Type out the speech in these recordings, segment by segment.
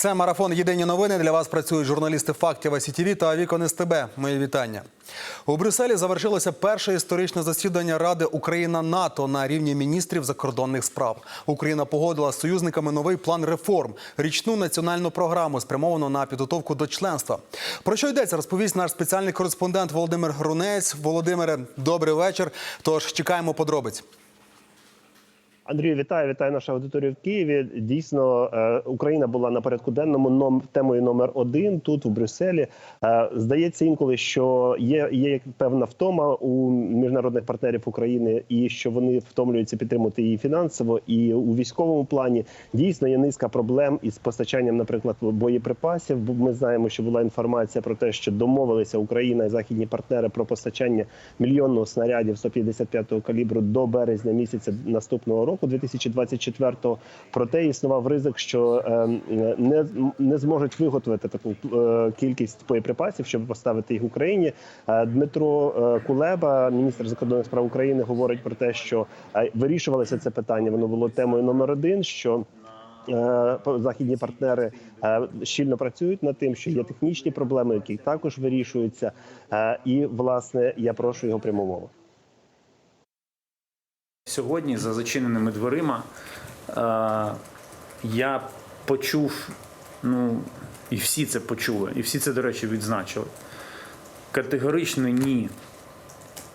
Це марафон Єдині новини. Для вас працюють журналісти фактів СІТВ та Вікон СТБ. Мої вітання. У Брюсселі завершилося перше історичне засідання Ради Україна НАТО на рівні міністрів закордонних справ. Україна погодила з союзниками новий план реформ, річну національну програму, спрямовану на підготовку до членства. Про що йдеться, розповість наш спеціальний кореспондент Володимир Грунець. Володимире, добрий вечір. Тож чекаємо подробиць. Андрію, вітаю, вітаю нашу аудиторію в Києві. Дійсно, е, Україна була на порядку денному ном темою номер один тут, у Брюсселі. Е, Здається інколи, що є, є певна втома у міжнародних партнерів України, і що вони втомлюються підтримувати її фінансово і у військовому плані. Дійсно, є низка проблем із постачанням, наприклад, боєприпасів. Бо Ми знаємо, що була інформація про те, що домовилися Україна і західні партнери про постачання мільйонного снарядів 155-го калібру до березня місяця наступного року, 2024-го. Проте існував ризик, що е, не, не зможуть виготовити таку е, кількість боєприпасів, щоб поставити їх Україні. Е, Дмитро Кулеба, міністр закордонних справ України, говорить про те, що вирішувалося це питання. Воно було темою номер один. що Західні партнери щільно працюють над тим, що є технічні проблеми, які також вирішуються. І власне я прошу його пряму мову. Сьогодні за зачиненими дверима е, я почув, ну і всі це почули, і всі це, до речі, відзначили. Категорично ні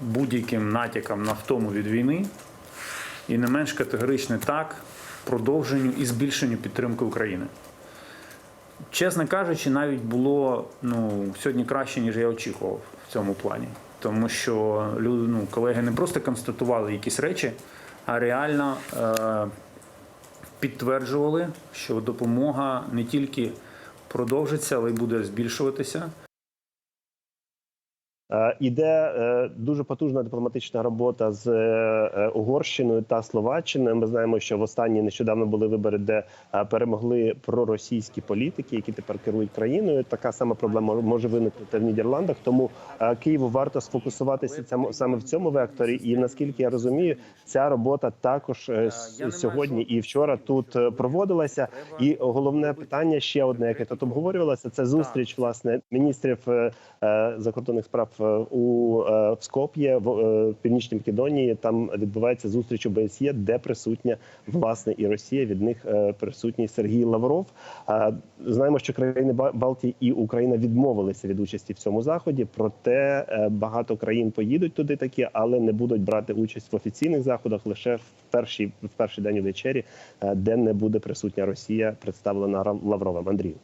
будь-яким натякам на втому від війни, і не менш категоричне так продовженню і збільшенню підтримки України. Чесно кажучи, навіть було ну, сьогодні краще, ніж я очікував в цьому плані. Тому що ну, колеги не просто констатували якісь речі, а реально е, підтверджували, що допомога не тільки продовжиться, але й буде збільшуватися. Е, Іде е, дуже потужна дипломатична робота з е, Угорщиною та Словаччиною. Ми знаємо, що в останні нещодавно були вибори, де перемогли проросійські політики, які тепер керують країною. Така сама проблема може виникнути в Нідерландах. Тому Києву варто сфокусуватися саме в цьому векторі. І наскільки я розумію, ця робота також сьогодні і вчора тут проводилася. І головне питання ще одне, яке тут обговорювалося, це зустріч власне міністрів закордонних справ у е, в Скоп'є в е, Північній Македонії. Там відбувається зустріч ОБСЄ, де присутня власне і Росія. Від них е, присутній Сергій Лавров. Знаємо, що країни Ба- Балтії і Україна відмовилися від участі в цьому заході. Проте багато країн поїдуть туди такі, але не будуть брати участь в офіційних заходах лише в перший в перший день вечері, е, де не буде присутня Росія, представлена Лавровим. Андрію.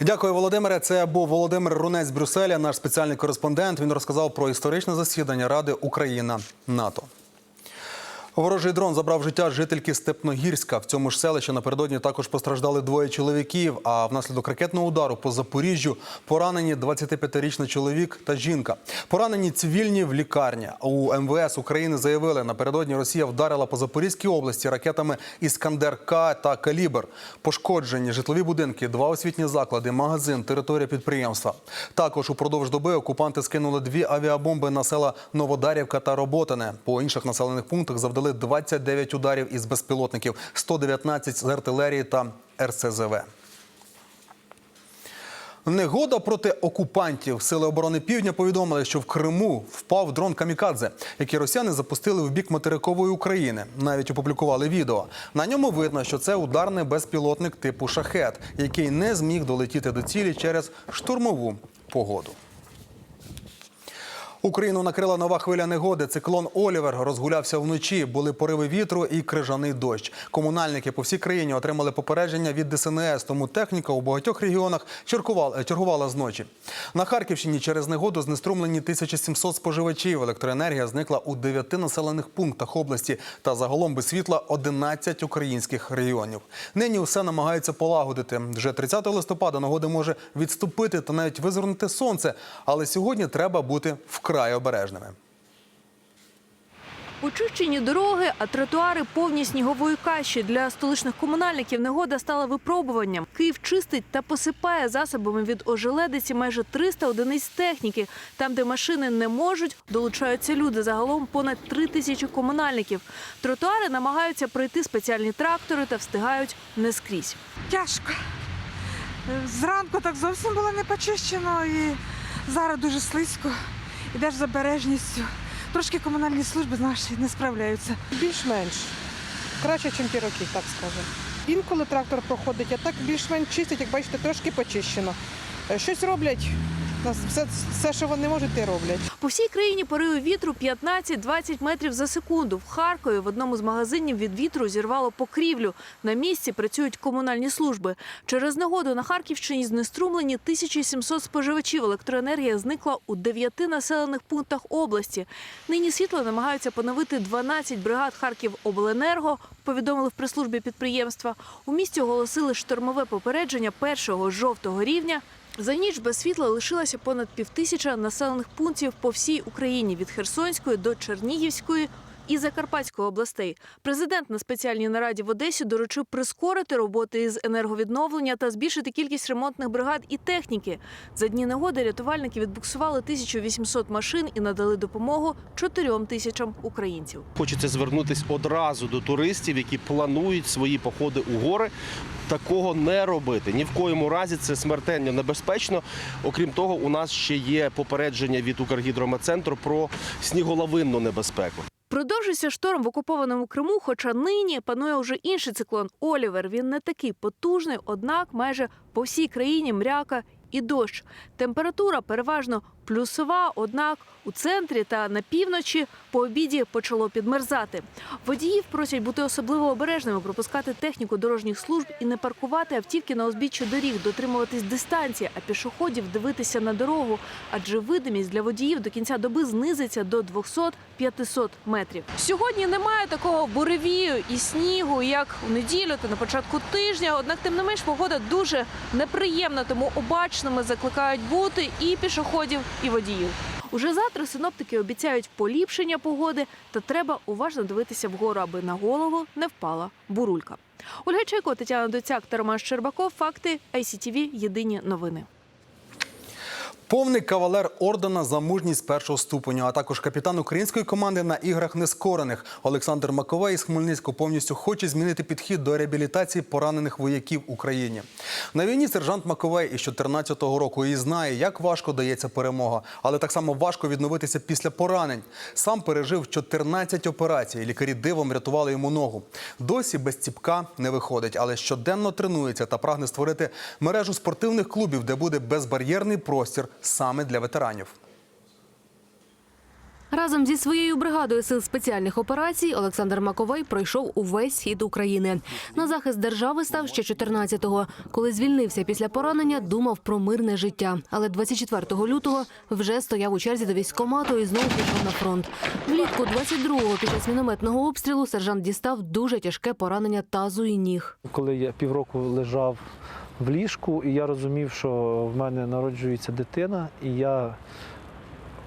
Дякую, Володимире. Це був Володимир Рунець з Брюсселя, наш спеціальний кореспондент. Він розказав про історичне засідання Ради Україна НАТО. Ворожий дрон забрав життя жительки Степногірська. В цьому ж селищі напередодні також постраждали двоє чоловіків. А внаслідок ракетного удару по Запоріжжю поранені 25-річний чоловік та жінка. Поранені цивільні в лікарні. У МВС України заявили, напередодні Росія вдарила по Запорізькій області ракетами Іскандер К та Калібр. Пошкоджені житлові будинки, два освітні заклади, магазин, територія підприємства. Також упродовж доби окупанти скинули дві авіабомби на села Новодарівка та Роботине. По інших населених пунктах завдали 29 ударів із безпілотників, 119 з артилерії та РСЗВ. Негода проти окупантів. Сили оборони Півдня повідомили, що в Криму впав дрон Камікадзе, який росіяни запустили в бік материкової України. Навіть опублікували відео. На ньому видно, що це ударний безпілотник типу шахет, який не зміг долетіти до цілі через штурмову погоду. Україну накрила нова хвиля негоди. Циклон Олівер розгулявся вночі. Були пориви вітру і крижаний дощ. Комунальники по всій країні отримали попередження від ДСНС, тому техніка у багатьох регіонах чергувала, зночі. На Харківщині через негоду знеструмлені 1700 споживачів. Електроенергія зникла у 9 населених пунктах області та загалом без світла 11 українських регіонів. Нині усе намагаються полагодити. Вже 30 листопада нагода може відступити та навіть визирнути сонце. Але сьогодні треба бути вкрай обережними. Почищені дороги, а тротуари повні снігової каші. Для столичних комунальників негода стала випробуванням. Київ чистить та посипає засобами від ожеледиці майже 300 одиниць техніки. Там, де машини не можуть, долучаються люди. Загалом понад 3 тисячі комунальників. Тротуари намагаються пройти спеціальні трактори та встигають не скрізь. Тяжко. Зранку так зовсім було не почищено і зараз дуже слизько. З обережністю. Трошки комунальні служби наші не справляються. Більш-менш. Краще, ніж ті роки, так скажемо. Інколи трактор проходить, а так більш-менш чистить, як бачите, трошки почищено. Е, Щось роблять, все, все, що вони можуть, те роблять. По всій країні пориви вітру 15-20 метрів за секунду. В Харкові в одному з магазинів від вітру зірвало покрівлю. На місці працюють комунальні служби. Через негоду на Харківщині знеструмлені 1700 споживачів. Електроенергія зникла у дев'яти населених пунктах області. Нині світло намагаються поновити 12 бригад Харківобленерго. Повідомили в прес-службі підприємства. У місті оголосили штормове попередження першого жовтого рівня. За ніч без світла лишилося понад півтисяча населених пунктів по всій Україні від Херсонської до Чернігівської і Закарпатської областей. Президент на спеціальній нараді в Одесі доручив прискорити роботи із енерговідновлення та збільшити кількість ремонтних бригад і техніки. За дні негоди рятувальники відбуксували 1800 машин і надали допомогу 4 тисячам українців. Хочеться звернутися одразу до туристів, які планують свої походи у гори. Такого не робити. Ні в коєму разі це смертельно небезпечно. Окрім того, у нас ще є попередження від Укргідрометцентру про сніголовинну небезпеку. Продовжується шторм в окупованому Криму, хоча нині панує вже інший циклон Олівер. Він не такий потужний, однак майже по всій країні мряка і дощ. Температура переважно плюсова, однак у центрі та на півночі по обіді почало підмерзати. Водіїв просять бути особливо обережними, пропускати техніку дорожніх служб і не паркувати автівки на узбіччі доріг, дотримуватись дистанції, а пішоходів дивитися на дорогу, адже видимість для водіїв до кінця доби знизиться до 200-500 метрів. Сьогодні немає такого буревію і снігу, як у неділю та на початку тижня. Однак, тим не менш, погода дуже неприємна, тому обачними закликають бути і пішоходів, і водіїв. Уже завтра синоптики обіцяють поліпшення погоди, та треба уважно дивитися вгору, аби на голову не впала бурулька. Ольга Чайко, Тетяна Доцяк та Роман Щербаков. Факти ICTV. Єдині новини. Повний кавалер ордена за мужність першого ступеню, а також капітан української команди на іграх нескорених Олександр Маковей із Хмельницького повністю хоче змінити підхід до реабілітації поранених вояків Україні. На війні сержант Маковей із 2014 року і знає, як важко дається перемога, але так само важко відновитися після поранень. Сам пережив 14 операцій. Лікарі дивом рятували йому ногу. Досі без ціпка не виходить, але щоденно тренується та прагне створити мережу спортивних клубів, де буде безбар'єрний простір саме для ветеранів. Разом зі своєю бригадою сил спеціальних операцій Олександр Маковей пройшов увесь схід України. На захист держави став ще 14-го. Коли звільнився після поранення, думав про мирне життя. Але 24 лютого вже стояв у черзі до військкомату і знову пішов на фронт. Влітку 22-го під час мінометного обстрілу сержант дістав дуже тяжке поранення тазу і ніг. Коли я півроку лежав в ліжку, і я розумів, що в мене народжується дитина, і я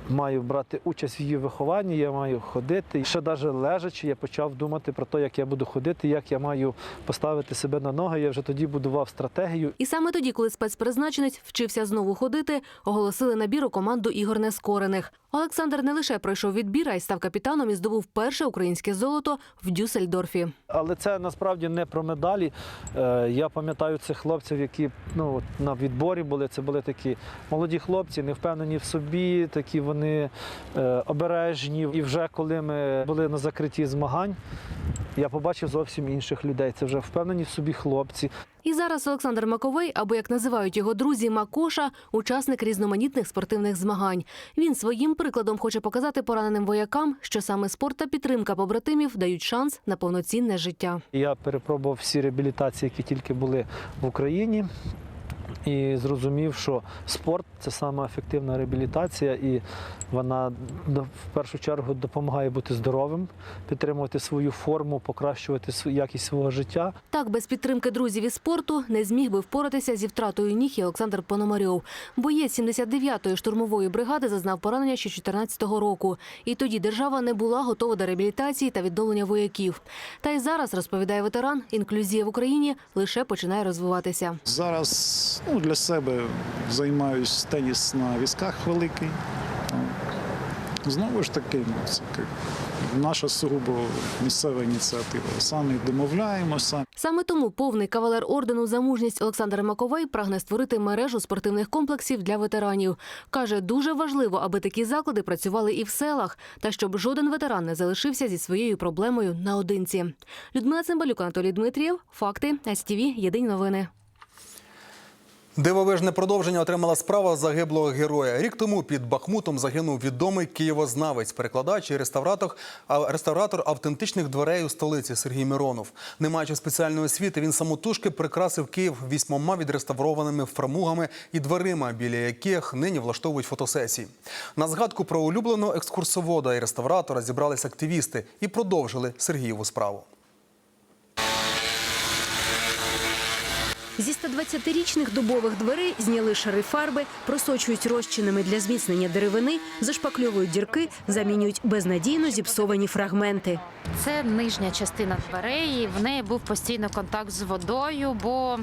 маю брати участь в її вихованні, я маю ходити. Ще навіть лежачи, я почав думати про те, як я буду ходити, як я маю поставити себе на ноги. Я вже тоді будував стратегію. І саме тоді, коли спецпризначенець вчився знову ходити, оголосили набір у команду ігор нескорених. Олександр не лише пройшов відбір, а й став капітаном і здобув перше українське золото в Дюссельдорфі. Але це насправді не про медалі. Е, Я пам'ятаю цих хлопців, які ну, на відборі були. Це були такі молоді хлопці, не впевнені в собі, такі вони е, обережні. І вже коли ми були на закритті змагань, я побачив зовсім інших людей. Це вже впевнені в собі хлопці. І зараз Олександр Маковей, або як називають його друзі, Макоша, учасник різноманітних спортивних змагань. Він своїм прикладом хоче показати пораненим воякам, що саме спорт та підтримка побратимів дають шанс на повноцінне життя. Я перепробував всі реабілітації, які тільки були в Україні. І зрозумів, що спорт це саме ефективна реабілітація, і вона до- в першу чергу допомагає бути здоровим, підтримувати свою форму, покращувати якість свого життя. Так, без підтримки друзів із спорту не зміг би впоратися зі втратою ніг і Олександр Пономарьов. Боєць 79-ї штурмової бригади зазнав поранення ще 14-го року. І тоді держава не була готова до реабілітації та відновлення вояків. Та й зараз, розповідає ветеран, інклюзія в Україні лише починає розвиватися. Зараз ну, для себе займаюсь теніс на візках великий. Знову ж таки, ну, наша сугубо місцева ініціатива. Самі домовляємося. Саме тому повний кавалер ордену за мужність Олександр Маковей прагне створити мережу спортивних комплексів для ветеранів. Каже, дуже важливо, аби такі заклади працювали і в селах, та щоб жоден ветеран не залишився зі своєю проблемою наодинці. Людмила Цимбалюк, Анатолій Дмитрієв. Факти. СТВ. Єдині новини. Дивовижне продовження отримала справа загиблого героя. Рік тому під Бахмутом загинув відомий києвознавець, перекладач і реставратор, а- реставратор автентичних дверей у столиці Сергій Миронов. Не маючи спеціальної освіти, він самотужки прикрасив Київ вісьмома відреставрованими фрамугами і дверима, біля яких нині влаштовують фотосесії. На згадку про улюбленого екскурсовода і реставратора зібрались активісти і продовжили Сергієву справу. Зі 120-річних дубових дверей зняли шари фарби, просочують розчинами для зміцнення деревини, зашпакльовують дірки, замінюють безнадійно зіпсовані фрагменти. Це нижня частина дверей. В неї був постійно контакт з водою, бо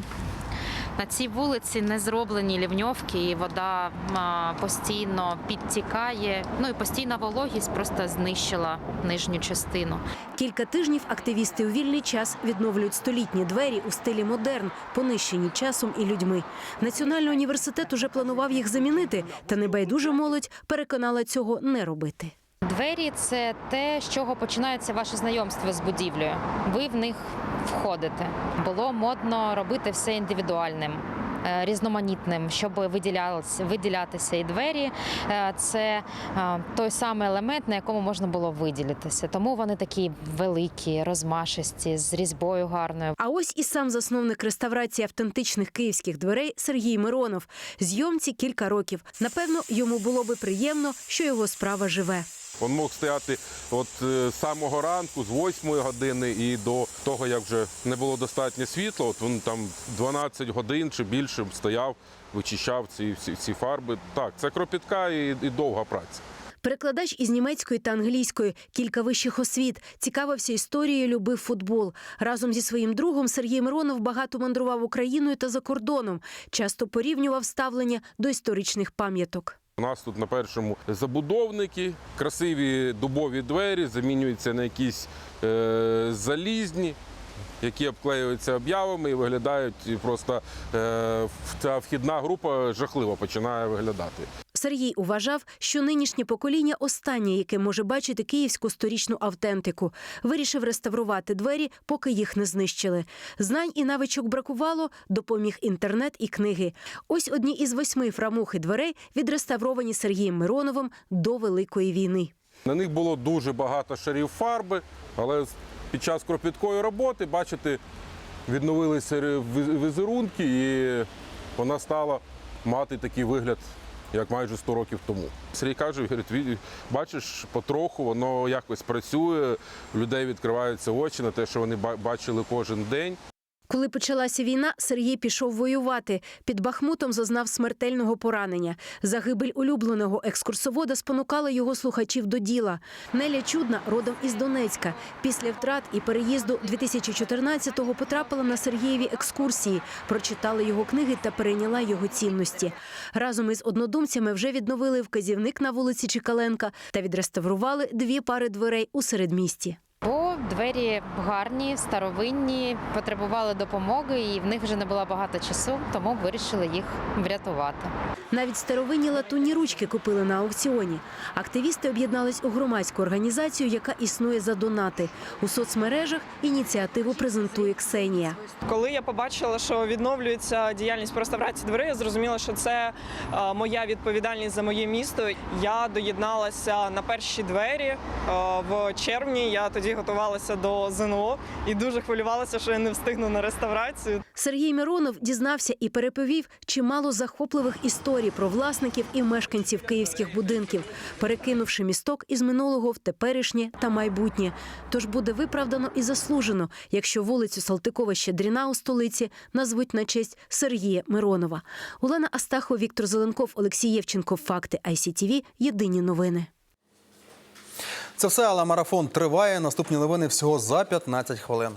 на цій вулиці не зроблені лівньовки, і вода постійно підтікає. Ну і постійна вологість просто знищила нижню частину. Кілька тижнів активісти у вільний час відновлюють столітні двері у стилі модерн, понищені часом і людьми. Національний університет уже планував їх замінити, та небайдужа молодь переконала цього не робити. Двері це те, з чого починається ваше знайомство з будівлею. Ви в них входите. Було модно робити все індивідуальним. е, Різноманітним, щоб виділятися і двері, е, це е, той самий елемент, на якому можна було виділитися. Тому вони такі великі, розмашисті, з різьбою гарною. А ось і сам засновник реставрації автентичних київських дверей Сергій Миронов. Зйомці кілька років. Напевно, йому було би приємно, що його справа живе. Він мог стояти от е, з самого ранку, з 8 години і до того, як вже не було достатньо світла. От він там 12 годин чи більше стояв, вичищав ці, ці, ці фарби. Так, це кропітка і, і довга праця. Перекладач із німецької та англійської, кілька вищих освіт, цікавився історією, любив футбол. Разом зі своїм другом Сергій Миронов багато мандрував Україною та за кордоном. Часто порівнював ставлення до історичних пам'яток. У нас тут на першому забудовники, красиві дубові двері замінюються на якісь е, залізні, які обклеюються об'явами і виглядають і просто е, ця вхідна група жахливо починає виглядати. Сергій вважав, що нинішнє покоління останнє, яке може бачити київську сторічну автентику. Вирішив реставрувати двері, поки їх не знищили. Знань і навичок бракувало, допоміг інтернет і книги. Ось одні із восьми фрамух і дверей відреставровані Сергієм Мироновим до Великої війни. На них було дуже багато шарів фарби, але під час кропіткої роботи, бачите, відновилися візерунки, і вона стала мати такий вигляд, як майже 100 років тому. Сергій каже, говорить, бачиш, потроху воно якось працює, людей відкриваються очі на те, що вони ба- бачили кожен день. Коли почалася війна, Сергій пішов воювати. Під Бахмутом зазнав смертельного поранення. Загибель улюбленого екскурсовода спонукала його слухачів до діла. Неля Чудна, родом із Донецька. Після втрат і переїзду 2014-го потрапила на Сергієві екскурсії, прочитала його книги та перейняла його цінності. Разом із однодумцями вже відновили вказівник на вулиці Чекаленка та відреставрували дві пари дверей у середмісті. Бо двері гарні, старовинні, потребували допомоги, і в них вже не було багато часу, тому вирішили їх врятувати. Навіть старовинні латунні ручки купили на аукціоні. Активісти об'єднались у громадську організацію, яка існує за донати. У соцмережах ініціативу презентує Ксенія. Коли я побачила, що відновлюється діяльність по реставрації дверей, я зрозуміла, що це е, моя відповідальність за моє місто. Я доєдналася на перші двері е, в червні. Я тоді готувалася до ЗНО і дуже хвилювалася, що я не встигну на реставрацію. Сергій Миронов дізнався і переповів чимало захопливих історій про власників і мешканців київських будинків, перекинувши місток із минулого в теперішнє та майбутнє. Тож буде виправдано і заслужено, якщо вулицю Салтикова Щедріна у столиці назвуть на честь Сергія Миронова. Олена Астахова, Віктор Зеленков, Олексій Євченко. Факти ICTV. Єдині новини. Це все, але марафон триває. Наступні новини всього за 15 хвилин.